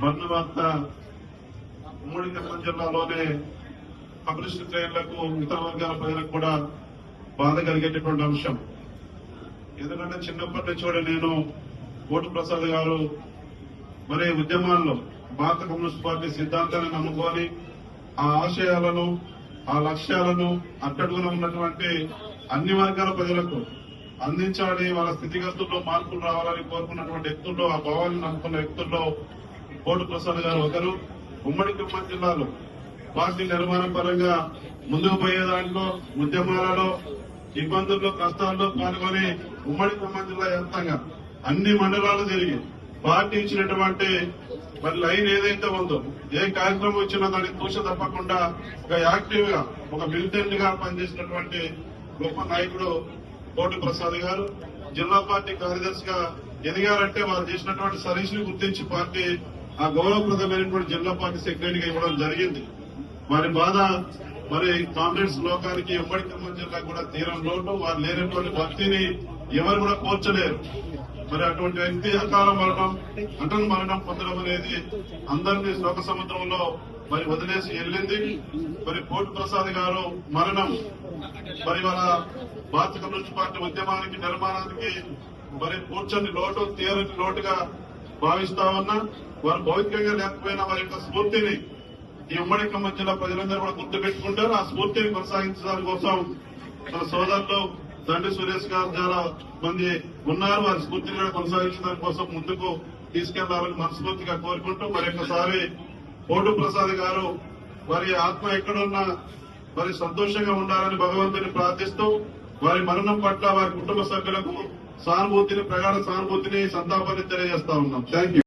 మరణ వార్త ఉమ్మడి ఖమ్మం జిల్లాలోనే కమ్యూనిస్ట్ ట్రైన్లకు ఇతర వర్గాల ప్రజలకు కూడా బాధ కలిగేటటువంటి అంశం. ఎందుకంటే చిన్నప్పటి నుంచి కూడా నేను కోటి ప్రసాద్ గారు మరి ఉద్యమాల్లో భారత కమ్యూనిస్ట్ పార్టీ సిద్ధాంతాన్ని నమ్ముకొని ఆ ఆశయాలను ఆ లక్ష్యాలను అట్టడుగున ఉన్నటువంటి అన్ని వర్గాల ప్రజలకు అందించాలి వాళ్ళ స్థితిగతుల్లో మార్పులు రావాలని కోరుకున్నటువంటి వ్యక్తుల్లో ఆ భావాలను నమ్ముకున్న వ్యక్తుల్లో కోటు ప్రసాద్ గారు ఒకరు. ఉమ్మడి ఖమ్మం జిల్లాలో పార్టీ నిర్మాణం పరంగా ముందుకు పోయే దాంట్లో ఉద్యమాలలో ఇబ్బందుల్లో కష్టాల్లో పాల్గొని ఉమ్మడి ఖమ్మం జిల్లా వ్యాప్తంగా అన్ని మండలాలు జరిగి పార్టీ ఇచ్చినటువంటి మరి లైన్ ఏదైతే ఉందో ఏ కార్యక్రమం ఇచ్చినా దాన్ని దూష తప్పకుండా ఒక యాక్టివ్గా ఒక మిలిటెంట్గా పనిచేసినటువంటి గొప్ప నాయకుడు కోటి ప్రసాద్ గారు జిల్లా పార్టీ కార్యదర్శిగా ఎదిగారంటే వారు చేసినటువంటి సర్వీస్ని గుర్తించి పార్టీ ఆ గౌరవప్రదమైనటువంటి జిల్లా పార్టీ సెక్రటరీగా ఇవ్వడం జరిగింది. వారి బాధ మరి కాంగ్రెస్ లోకానికి ఉమ్మడి ఖమ్మం జిల్లా కూడా తీరం లోటు. వారు లేనటువంటి భక్తిని ఎవరు కూడా కోర్చలేరు మరి అటువంటి వ్యక్తి అకాల మరణం అటల్ మరణం పొందడం అనేది అందరినీ శోక సముద్రంలో మరి వదిలేసి వెళ్ళింది. మరి కోటి ప్రసాద్ గారు మరణం. మరి వాళ్ళ భారత కమ్యూనిస్ట్ పార్టీ ఉద్యమానికి నిర్మాణానికి మరి కూర్చొని లోటు తీరని లోటుగా భావిస్తా ఉన్నా వారు భౌతికంగా లేకపోయినా వారి యొక్క స్ఫూర్తిని ఈ ఉమ్మడి ఖమ్మం జిల్లా ప్రజలందరూ కూడా గుర్తు పెట్టుకుంటారు ఆ స్ఫూర్తిని కొనసాగించడం కోసం మన సోదరులు దండి సురేష్ గారు చాలా మంది ఉన్నారు. వారి స్ఫూర్తిని కూడా కొనసాగించడం కోసం ముందుకు తీసుకెళ్ళాలని మనస్ఫూర్తిగా కోరుకుంటూ మరొకసారి కోటు ప్రసాద్ గారు వారి ఆత్మ ఎక్కడున్నా మరి సంతోషంగా ఉండాలని భగవంతుని ప్రార్థిస్తూ వారి మరణం పట్ల వారి కుటుంబ సభ్యులకు సానుభూతిని ప్రగాఢ సానుభూతిని సంతాపాన్ని తెలియజేస్తా ఉన్నాం. Thank you